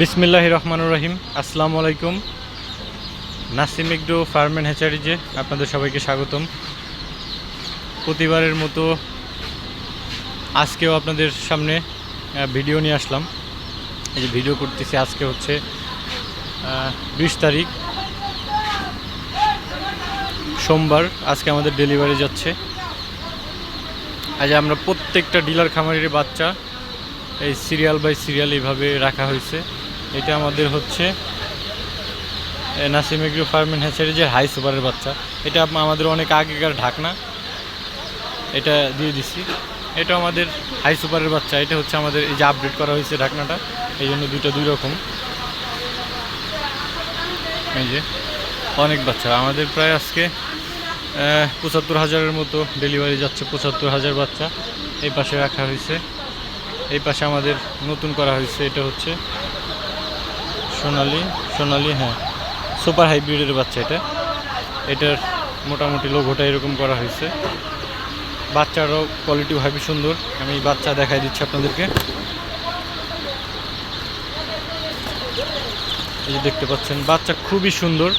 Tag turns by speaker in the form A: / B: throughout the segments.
A: বিসমিল্লাহ রহমানুর রহিম। আসসালামু আলাইকুম। নাসিম এগ্রো ফার্ম অ্যান্ড হ্যাচারিজে আপনাদের সবাইকে স্বাগতম। প্রতিবারের মতো আজকেও আপনাদের সামনে ভিডিও নিয়ে আসলাম। এই যে ভিডিও করতেছি আজকে হচ্ছে বিশ তারিখ, সোমবার আজকে আমাদের ডেলিভারি যাচ্ছে। আজ আমরা প্রত্যেকটা ডিলার খামারের বাচ্চা, এই সিরিয়াল বাই সিরিয়াল এইভাবে রাখা হয়েছে। এটা আমাদের হচ্ছে নাসিম এগ্রো ফার্ম অ্যান্ড হ্যাচারিজের হাই সুপারের বাচ্চা। এটা আমাদের অনেক আগেকার ঢাকনা। এটা দিয়ে দিছি। এটা আমাদের হাই সুপারের বাচ্চা। এটা হচ্ছে আমাদের এই যে আপডেট করা হয়েছে ঢাকনাটা, এই জন্য দুটো দুই রকম। এই যে, অনেক বাচ্চা। আমাদের প্রায় আজকে পঁচাত্তর হাজারের মতো ডেলিভারি যাচ্ছে, পঁচাত্তর হাজার বাচ্চা। এই পাশে রাখা হয়েছে। এই পাশে আমাদের নতুন করা হয়েছে। এটা হচ্ছে সোনালি সোনালি হ্যাঁ। সুপার হাইব্রিডের বাচ্চা এটা। এটার মোটামুটি লোগোটা এরকম করা হয়েছে। বাচ্চারও কোয়ালিটি ভাবি সুন্দর। আমি বাচ্চা দেখাই দিচ্ছি আপনাদেরকে। এই দেখতে পাচ্ছেন, বাচ্চা খুবই সুন্দর।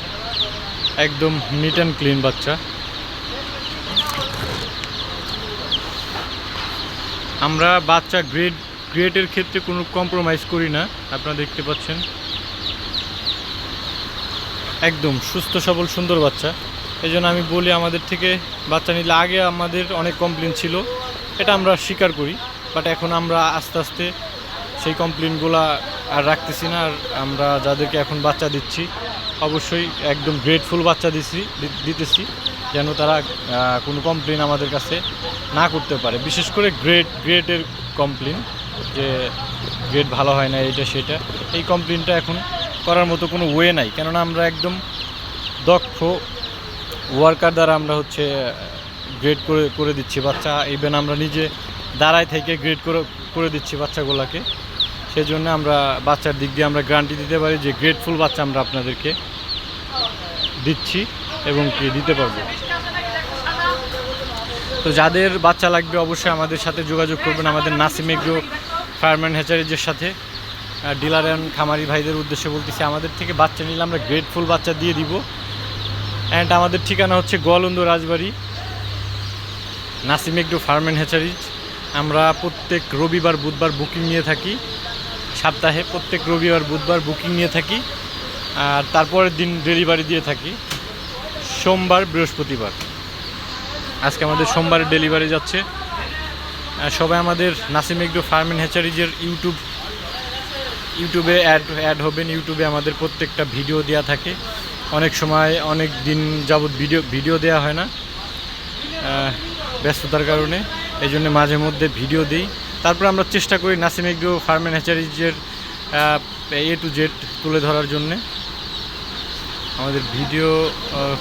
A: একদম নিট অ্যান্ড ক্লিন বাচ্চা। আমরা বাচ্চা গ্রেড গ্রেডের ক্ষেত্রে কোনো কম্প্রোমাইজ করি না। আপনারা দেখতে পাচ্ছেন। একদম সুস্থ, সবল, সুন্দর বাচ্চা। এই জন্য আমি বলি আমাদের থেকে বাচ্চা নিলে আগে আমাদের অনেক কমপ্লেন ছিল। এটা আমরা স্বীকার করি বাট এখন আমরা আস্তে আস্তে সেই কমপ্লেনগুলো আর রাখতেছি না। আর আমরা যাদেরকে এখন বাচ্চা দিচ্ছি, অবশ্যই একদম গ্রেটফুল বাচ্চা দিছি দিতেছি, যেন তারা কোনো কমপ্লেন আমাদের কাছে না করতে পারে। বিশেষ করে গ্রেড গ্রেডের কমপ্লেন যে গ্রেড ভালো হয় না এটা, সেটা। এই কমপ্লেনটা এখন করার মতো কোনো ওয়ে নাই। কেননা আমরা একদম দক্ষ ওয়ার্কার দ্বারা আমরা হচ্ছে গ্রেড করে করে দিচ্ছি বাচ্চা। ইভেন আমরা নিজে দাঁড়ায় থেকে গ্রেড করে করে দিচ্ছি বাচ্চাগুলোকে। সেই জন্য আমরা বাচ্চার দিক দিয়ে আমরা গ্যারান্টি দিতে পারি যে গ্রেটফুল বাচ্চা আমরা আপনাদেরকে দিচ্ছি এবং কি দিতে পারব। তো যাদের বাচ্চা লাগবে অবশ্যই আমাদের সাথে যোগাযোগ করবেন আমাদের নাসিম এগ্রো ফার্ম অ্যান্ড হ্যাচারিজের সাথে। ডিলার অ্যান্ড খামারি ভাইদের উদ্দেশ্যে বলতেছি, আমাদের থেকে বাচ্চা নিলে আমরা গ্রেটফুল বাচ্চা দিয়ে দিব। অ্যান্ড আমাদের ঠিকানা হচ্ছে Goalanda Rajbari, Nasim agro farm and hatcheries. আমরা প্রত্যেক রবিবার, বুধবার বুকিং নিয়ে থাকি, সপ্তাহে প্রত্যেক রবিবার, বুধবার বুকিং নিয়ে থাকি, আর তারপরের দিন ডেলিভারি দিয়ে থাকি। সোমবার, বৃহস্পতিবার। আজকে আমাদের সোমবারে ডেলিভারি যাচ্ছে। সবাই আমাদের নাসিম এগ্রো ফার্ম অ্যান্ড হ্যাচারিজের ইউটিউব ইউটিউবে অ্যাড অ্যাড হবেন। ইউটিউবে আমাদের প্রত্যেকটা ভিডিও দেওয়া থাকে। অনেক সময় অনেক দিন যাবৎ ভিডিও ভিডিও দেওয়া হয় না ব্যস্ততার কারণে। এই জন্য মাঝে মধ্যে ভিডিও দিই। তারপর আমরা চেষ্টা করি নাসিম এগ্রো ফার্ম হ্যাচারিজের এ টু জেড তুলে ধরার জন্যে। আমাদের ভিডিও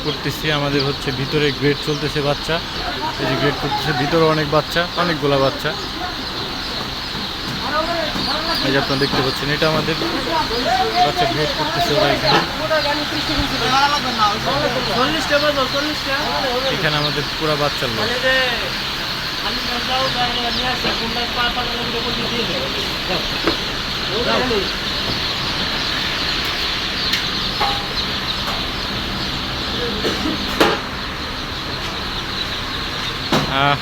A: করতেছি। আমাদের হচ্ছে ভিতরে গ্রেড চলতেছে বাচ্চা। এই যে গ্রেড করতেছে, ভিতরে অনেক বাচ্চা, অনেকগুলা বাচ্চা। এই যে আপনারা দেখতে পাচ্ছেন, এটা আমাদের বাচ্চা গ্রেড করতেছে ওরা এখানে। এখানে আমাদের পুরা বাচ্চার লোক।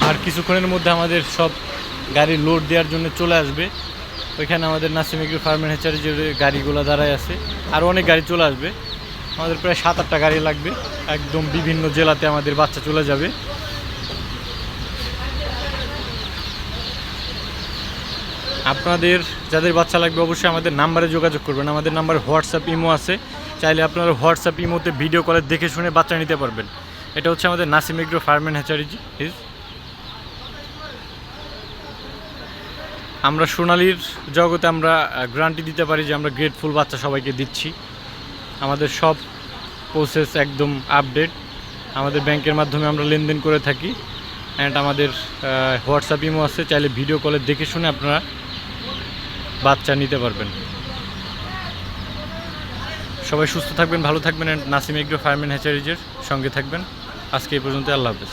A: আর কিছুক্ষণের মধ্যে আমাদের সব গাড়ি লোড দেওয়ার জন্য চলে আসবে। ওইখানে আমাদের নাসিম নাসিমিগ্রি ফার্মের হ্যাচারিজের গাড়িগুলো দাঁড়ায় আছে। আর অনেক গাড়ি চলে আসবে। আমাদের প্রায় সাত, আটটা গাড়ি লাগবে। একদম বিভিন্ন জেলাতে আমাদের বাচ্চা চলে যাবে। আপনাদের যাদের বাচ্চা লাগবে অবশ্যই আমাদের নাম্বারে যোগাযোগ করবেন। আমাদের নাম্বার হোয়াটসঅ্যাপ ইমো আছে। চাইলে আপনারা হোয়াটসঅ্যাপ ইমোতে ভিডিও কলে দেখে শুনে বাচ্চা নিতে পারবেন। এটা হচ্ছে আমাদের Nasim agro farm and hatcheries is আমরা সোনালির জগতে আমরা গ্যারান্টি দিতে পারি যে আমরা গ্রেটফুল বাচ্চা সবাইকে দিচ্ছি। আমাদের সব প্রসেস একদম আপডেট আমাদের ব্যাংকের মাধ্যমে আমরা লেনদেন করে থাকি। অ্যান্ড আমাদের হোয়াটসঅ্যাপ ইমো আছে, চাইলে ভিডিও কলে দেখে শুনে আপনারা বাচ্চা নিতে পারবেন। সবাই সুস্থ থাকবেন, ভালো থাকবেন। And Nasim agro farm and হ্যাচারিজের সঙ্গে থাকবেন। আজকে এই পর্যন্ত আল্লাহ হাফেজ।